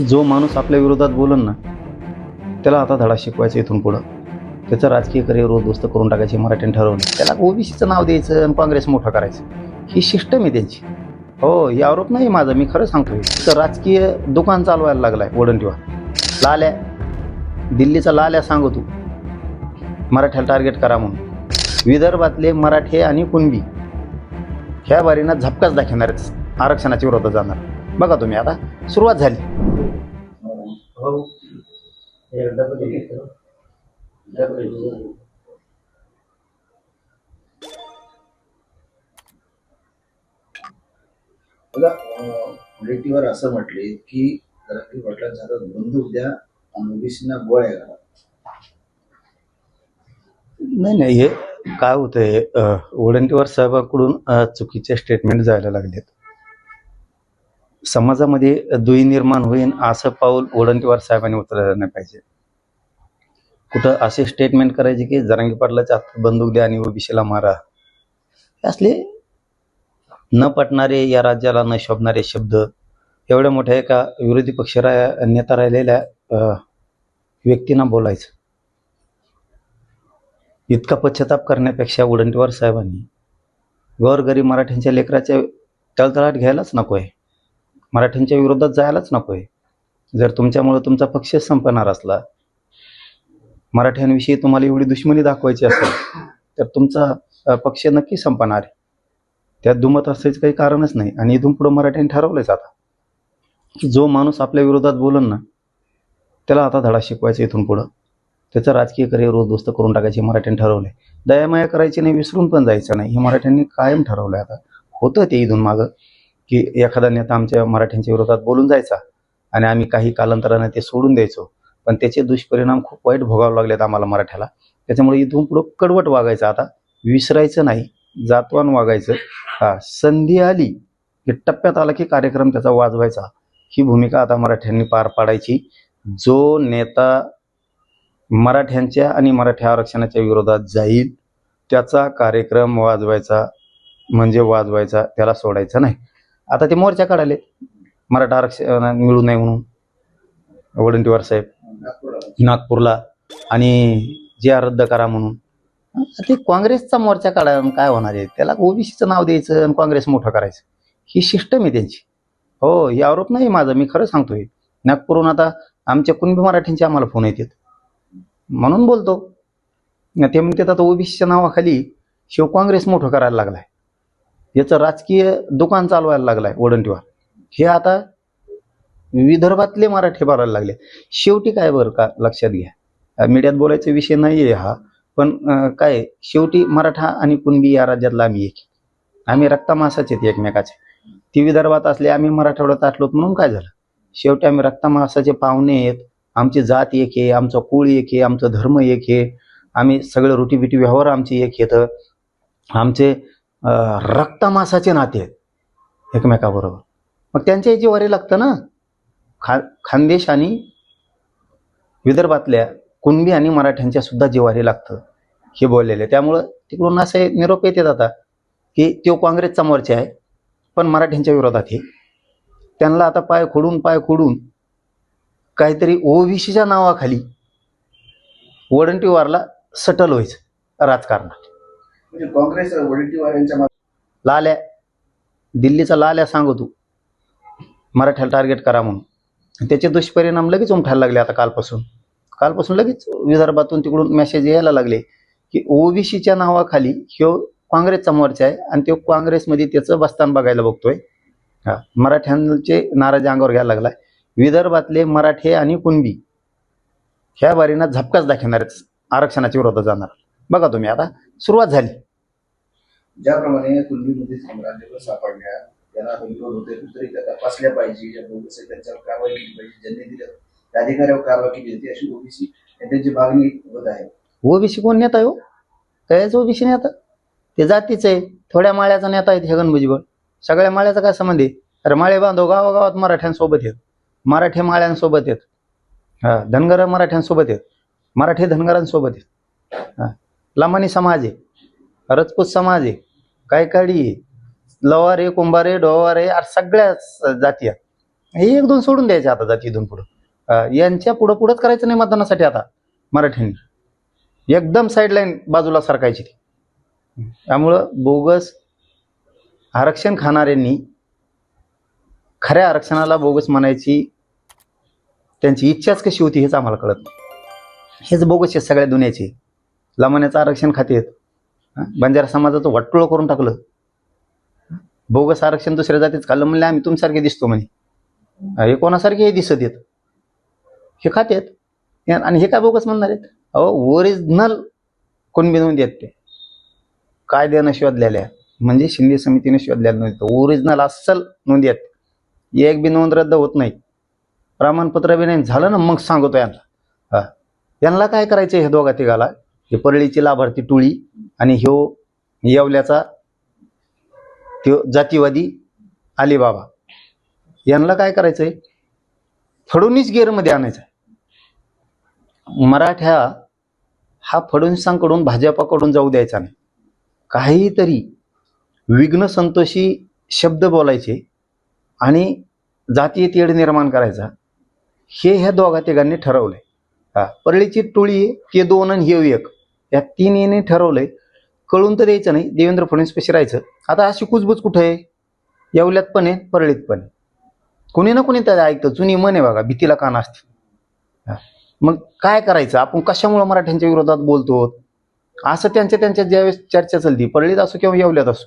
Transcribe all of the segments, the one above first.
की जो माणूस आपल्या विरोधात बोलन ना त्याला आता धडा शिकवायचा इथून पुढं. त्याचं राजकीय करिअर उद्ध्वस्त करून टाकायचे मराठीने ठरवलं. त्याला ओबीसीचं नाव द्यायचं आणि काँग्रेस मोठं करायचं. ही सिस्टम आहे त्यांची. हो हे आरोप नाही माझा मी खरं सांगतो. तर राजकीय दुकान चालवायला लागलाय वडंटीवर लाल्या. दिल्लीचा लाल्या सांगू तू. मराठ्याला टार्गेट करा म्हणून. विदर्भातले मराठे आणि कुणबी ह्या बारीनं झपकाच दाखवणार आरक्षणाच्या विरोधात जाणार. बघा तुम्ही आता सुरुवात झाली. बघा बुलेटिनवर असं म्हटले की जरांगे पाटलांच्या हातात बंदूक द्या आणि ओबीसीना गोळ्या घाला नाही नाही हे काय होतंय वडंटीवार साहेबांकडून चुकीचे स्टेटमेंट जायला लागलेत. समाजामध्ये दुई निर्माण होईल असं पाऊल वडंटीवार साहेबांनी उतरायला नाही पाहिजे. कुठं असे स्टेटमेंट करायचे की जरांगी पाटलाच्या हातात बंदूक द्या आणि ओबीसीला मारा. असले न पटणारे या राज्याला न शोभणारे शब्द. एवढ्या मोठ्या एका विरोधी पक्ष नेता राहिलेल्या अं, व्यक्तींना बोलायचं. इतका पश्चाताप करण्यापेक्षा उडंटीवार साहेबांनी गोरगरीब मराठ्यांच्या लेकराच्या तळतळाट घ्यायलाच नको आहे मराठ्यांच्या विरोधात जायलाच नको आहे जर तुमच्यामुळे तुमचा पक्ष संपणार असला मराठ्यांविषयी तुम्हाला एवढी दुश्मनी दाखवायची असेल तर तुमचा पक्ष नक्की संपणार आहे. त्यात दुमत असायचं काही कारणच नाही आणि इथून पुढं मराठ्यांनी ठरवलंच आता. की जो माणूस आपल्या विरोधात बोलन ना त्याला आता धडा शिकवायचा इथून पुढं. त्याचं राजकीय करिअर उद्ध्वस्त करून टाकायचे मराठ्यांनी ठरवलंय. दयामाया करायची नाही विसरून पण जायचं नाही हे मराठ्यांनी कायम ठरवलंय आता. होतं ते इथून मागं. की एखादा नेता आमच्या मराठ्यांच्या विरोधात बोलून जायचा आणि आम्ही काही कालांतराने ते सोडून द्यायचो. पण त्याचे दुष्परिणाम खूप वाईट भोगावे लागलेत आम्हाला मराठ्याला. त्याच्यामुळे इथून पुढं कडवट वागायचं. आता विसरायचं नाही जातवान वागायचं. हा संधी आली की टप्प्यात आला की कार्यक्रम त्याचा वाजवायचा. ही भूमिका आता मराठ्यांनी पार पाडायची. जो नेता मराठ्यांच्या आणि मराठी आरक्षणाच्या विरोधात जाईल त्याचा कार्यक्रम वाजवायचा म्हणजे वाजवायचा त्याला सोडायचा नाही. आता ते मोर्चा काढाले मराठा आरक्षण मिळू नये म्हणून. वडंटीवार साहेब नागपूरला आणि जे आर रद्द करा म्हणून. ते काँग्रेसचा मोर्चा काढा काय होणार आहे? त्याला ओबीसीचं नाव द्यायचं आणि काँग्रेस मोठं करायचं. ही सिस्टम आहे त्यांची. हो हे आरोप नाही माझा मी खरं सांगतोय. नागपूरहून आता आमच्या कुणबी मराठ्यांचे आम्हाला फोन येतात. म्हणून बोलतो. ते म्हणतात आता ओबीसीच्या नावाखाली शिव काँग्रेस मोठं करायला लागलाय. याचं राजकीय दुकान चालवायला लागलाय वडंटीवर हे आता विदर्भातले मराठी बोलायला लागले. शेवटी काय बरं का लक्षात घ्या. मीडियात बोलायचा विषय नाही आहे हा पण काय शेवटी मराठा आणि कुणबी या राज्यातला आम्ही एक. आम्ही रक्तमासाचे आहेत एकमेकाचे. ती विदर्भात असले आम्ही मराठवाड्यात असलोत म्हणून काय झालं? शेवटी आम्ही रक्तमासाचे पाहुणे आहेत. आमची जात एक आहे आमचा कुळ एक आहे आमचं धर्म एक आहे. आम्ही सगळं रुटीबिटी व्यवहार आमचे एक येतं. आमचे रक्तमासाचे नाते आहेत. एकमेकाबरोबर. मग त्यांच्या याची वारी लागतं ना. खा खानदेश आणि विदर्भातल्या कुणबी आणि मराठ्यांच्या सुद्धा जिवारी लागतं हे बोललेले. त्यामुळं तिकडून असे निरोप येतात आता की तो काँग्रेसचा मोर्चा आहे पण मराठ्यांच्या विरोधात हे त्यांना आता पाय खोडून पाय खोडून काहीतरी ओबीसीच्या नावाखाली वडंटीवारला सटल व्हायचं राजकारणात. म्हणजे काँग्रेस वडेट्टीवार यांच्या लाल्या. दिल्लीचा लाल्या सांगू तू. मराठ्याला टार्गेट करा म्हणून. त्याचे दुष्परिणाम लगेच उमठायला लागले आता कालपासून. कालपासून लगेच विदर्भातून तिकडून मेसेज यायला लागले की ओबीसीच्या नावाखाली ह्यो काँग्रेसचा मोर्चा आहे आणि तो काँग्रेसमध्ये त्याचं बस्तान बघायला बघतोय. हा मराठ्यांचे नाराज अंगावर घ्यायला लागलाय. विदर्भातले मराठे आणि कुणबी ह्या बारीनं झपकाच दाखवणार आरक्षणाच्या विरोधात जाणार. बघा तुम्ही आता सुरुवात झाली. ज्याप्रमाणे कुणबीमध्ये राज्यभर सापडल्या त्यांना विरोध होते. त्या तपासल्या पाहिजे ज्या बोगस त्यांच्यावर कारवाई केली पाहिजे ज्यांनी दिलं त्या अधिकाऱ्यावर कारवाई केली होती. अशी ओबीसी त्यांची मागणी होत आहे. ओबीसी कोण नेता हो? कायच ओबीसी नेता. ते जातीच आहे. थोड्या माळ्याचा नेता आहे छगन भुजबळ सगळ्या माळ्याचा काय संबंध आहे? अरे माळे बांधव गावागावात मराठ्यांसोबत आहेत. मराठे माळ्यांसोबत आहेत. हा धनगर मराठ्यांसोबत आहेत. मराठे धनगरांसोबत आहेत. हा. लमानी समाज आहे रजपूत समाज आहे कायकाडी आहे लवारे कुंभारे डोवारे अरे सगळ्याच जाती आहेत. हे एक दोन सोडून द्यायचे आता जाती इथून पुढं. यांच्या पुढं पुढंच करायचं नाही मतदानासाठी आता मराठ्यांनी. एकदम साईडलाईन बाजूला सरकायची ती. त्यामुळं बोगस आरक्षण खाणाऱ्यांनी खऱ्या आरक्षणाला बोगस म्हणायची त्यांची इच्छाच कशी होती हेच आम्हाला कळत हेच बोगस आहे सगळ्या दुनियाचे. लमान्याचं आरक्षण खातेत बंजारा समाजाचं वाटोळं करून टाकलं. बोगस आरक्षण दुसऱ्या जातीच खाल्लं म्हणले आम्ही तुमच्यासारखे दिसतो म्हणे. हे कोणासारखे हे दिसत येत हे खातेत आणि हे काय बोगस म्हणणार आहेत? अहो ओरिजिनल कोण बनवून देत ते? कायद्यानं शोधलेल्या. म्हणजे शिंदे समितीने शोधलेल्या नोंदी ओरिजिनल अस्सल नोंदी आहेत. एक बी नोंद रद्द होत नाही. प्रमाणपत्र बी नाही. झालं ना मग सांगतो यांना. हा. यांना काय करायचं हे दोघा तिघाला? हे परळीची लाभार्थी टोळी आणि ह्यो येवल्याचा त्यो जातीवादी अलिबाबा. यांना काय करायचंय? फडणवीस गेअरमध्ये आणायचं मराठ्या हा फडणवीसांकडून भाजपाकडून जाऊ द्यायचा नाही. काहीतरी विघ्न संतोषी शब्द बोलायचे आणि जातीय तेढ निर्माण करायचा. हे ह्या दोघा तिघांनी ठरवलंय. हा परळीची टोळी ते दोन आणि हे एक. या तिन्हीने ठरवलंय. कळून तर द्यायचं नाही. देवेंद्र फडणवीस राहायचं. आता अशी कुजबूज कुठं आहे? येवल्यात पण आहे परळीत पण कोणी ना कोणी त्याला ऐकतं. जुनी मन आहे बघा भीतीला कान असते. मग काय करायचं? आपण कशामुळे मराठ्यांच्या विरोधात बोलतो? असं त्यांच्या त्यांच्या ज्यावेळेस चर्चा चालती परळीत असो किंवा येवल्यात असो.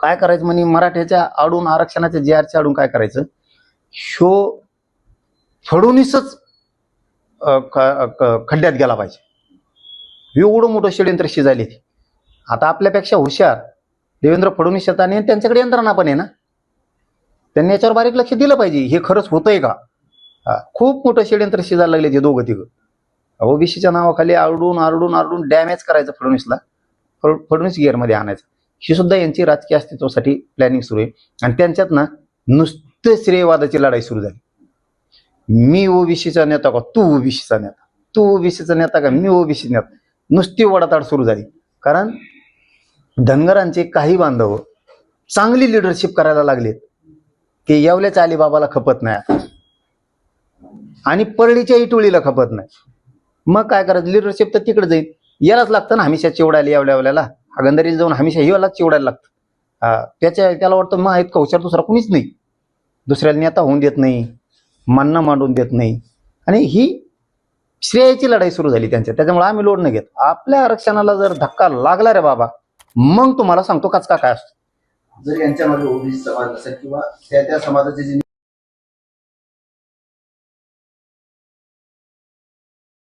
काय करायचं म्हणे? मराठ्याच्या आडून आरक्षणाच्या जे आरच्या आडून काय करायचं? शो फडणवीसच खड्ड्यात गेला पाहिजे. एवढं मोठं षडयंत्र शिजायले ते. आता आपल्यापेक्षा हुशार देवेंद्र फडणवीस येतात आणि त्यांच्याकडे यंत्रणा पण आहे ना. त्यांनी याच्यावर बारीक लक्ष दिलं पाहिजे. हे खरंच होतंय का? खूप मोठं षडयंत्र शिजायला लागले ते दोघं तिघं. ओबीसीच्या नावाखाली आरडून आरडून आरडून डॅमेज करायचं फडणवीसला. फडणवीस गिअरमध्ये आणायचं. ही सुद्धा यांची राजकीय अस्तित्वासाठी प्लॅनिंग सुरू आहे. आणि त्यांच्यात ना नुसतं श्रेयवादाची लढाई सुरू झाली. मी ओबीसीचा नेता का? तू ओबीसीचा नेता. तू ओबीसीचा नेता का? मी ओबीसी नेता. नुसती वडाताड सुरू झाली. कारण धनगरांचे काही बांधव चांगली लिडरशिप करायला लागलेत की येवल्याच्या अलिबाबाला खपत नाही. आणि परळीच्याही टोळीला खपत नाही. मग काय करायचं? लिडरशिप तर तिकडे जाईल. यालाच लागतं ना हमेशा चिवडायला येवल्या येवल्याला हागंदारीला जाऊन हमेशा हिवालाच चिवडायला लागतं. त्याच्या त्याला वाटतं मग आहेत का? हुशार दुसरा कुणीच नाही. दुसऱ्याला नेता होऊन देत नाही. मानणं मांडून देत नाही. आणि ही श्रेयाची लढाई सुरू झाली त्यांच्या त्याच्यामुळे आम्ही लोड न घेत. आपल्या आरक्षणाला जर धक्का लागला रे बाबा मग तुम्हाला सांगतो कचका काय असतो. जर यांच्यामध्ये ओबीसी समाज असेल किंवा त्या त्या समाजाचे जे